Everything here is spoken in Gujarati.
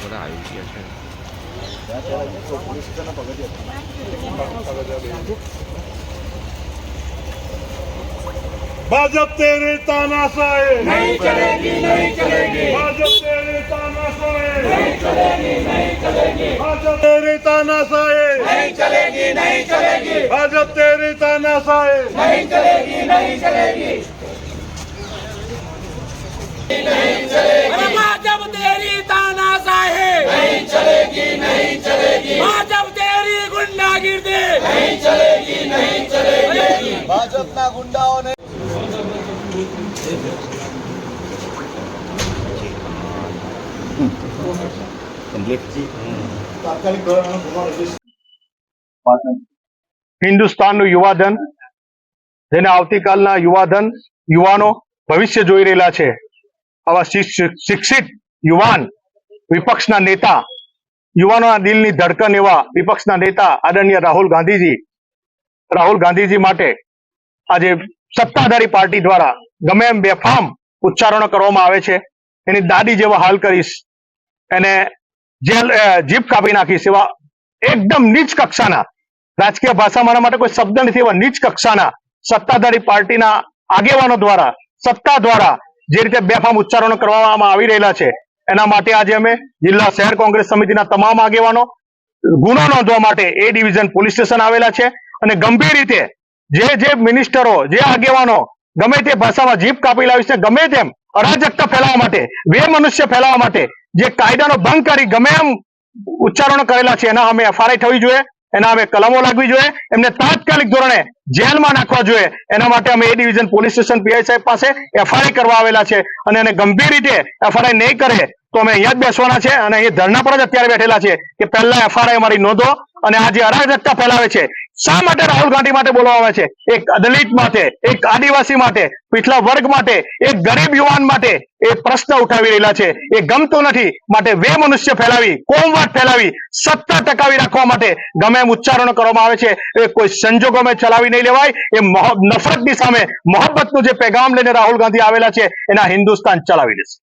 બધા આવી ગયા છે भाजप तेरे तानाशाही नहीं चलेगी नहीं चलेगी भाजप तेरे तानाशाही नहीं चलेगी नहीं चलेगी भाजप तेरे तानाशाही नहीं चलेगी नहीं चलेगी भाजप तेरे तानाशाही नहीं चलेगी नहीं चलेगी अरे भाजप तेरी तानाशाही नहीं चलेगी नहीं चलेगी भाजप तेरी गुंडागिर्दी नहीं चलेगी नहीं चलेगी ભાજપના ગુંડાઓને હિન્દુસ્તાનનું યુવાધન જેને આવતીકાલના યુવાધન યુવાનો ભવિષ્ય જોઈ રહેલા છે આવા શિક્ષ- શિક્ષિત યુવાન વિપક્ષના નેતા યુવાનોના દિલની ધડકન એવા વિપક્ષના નેતા આદરણીય રાહુલ ગાંધીજી રાહુલ ગાંધીજી માટે આજે સત્તાધારી પાર્ટી દ્વારા ગમે એમ બેફામ ઉચ્ચારણો કરવામાં આવે છે. એની દાદી જેવા હાલ કરીશ. એને જેલ જીભ કાપી નાખીશ એવા એકદમ નીચ કક્ષાના રાજકીય ભાષા મારા માટે કોઈ શબ્દ નથી એવા નીચ કક્ષાના સત્તાધારી પાર્ટીના આગેવાનો દ્વારા, સત્તા દ્વારા જે રીતે બેફામ ઉચ્ચારણો કરવામાં આવી રહેલા છે એના માટે આજે અમે જિલ્લા શહેર કોંગ્રેસ સમિતિના તમામ આગેવાનો ગુનો નોંધવા માટે એ ડિવિઝન પોલીસ સ્ટેશન આવેલા છે અને ગંભીર રીતે જે જે મિનિસ્ટરો, જે આગેવાનો ગમે તે ભાષામાં જીભ કાપી લાવી છે, ગમે તેમ અરાજકતા ફેલાવવા માટે, બે મનુષ્ય ફેલાવવા માટે જે કાયદાનો ભંગ કરી ગમે એમ ઉચ્ચારણો કરેલા છે, એના અમે એફઆરઆઈ થવી જોઈએ. એના અમે કલમો લાગવી જોઈએ, એમને તાત્કાલિક ધોરણે જેલમાં નાખવા જોઈએ. એના માટે અમે એ ડિવિઝન પોલીસ સ્ટેશન પીઆઈ સાહેબ પાસે એફઆઈઆર કરવા આવેલા છે અને એને ગંભીર રીતે એફઆઈઆર નહીં કરે તો અમે અહીંયા જ બેસવાના છે અને અહીંયા ધરણા પર જ અત્યારે બેઠેલા છે કે પહેલા એફઆઈઆર અમારી નોંધો અને આ જે અરાજકતા ફેલાવે છે શા માટે રાહુલ ગાંધી માટે બોલવામાં આવે છે? એક દલિત માટે, એક આદિવાસી માટે પીછલા વર્ગ માટે, એક ગરીબ યુવાન માટે એ પ્રશ્ન ઉઠાવી રહેલા છે. એ ગમતો નથી. માટે વે મનુષ્ય ફેલાવી, કોમવાદ ફેલાવી, સત્તા ટકાવી રાખવા માટે ગમે એમ ઉચ્ચારણો કરવામાં આવે છે. એ કોઈ સંજોગોમાં ચલાવી નહીં લેવાય. એ નફરતની સામે, મોહબ્બતનું જે પેગામ લઈને રાહુલ ગાંધી આવેલા છે, એના હિન્દુસ્તાન ચલાવી દેશે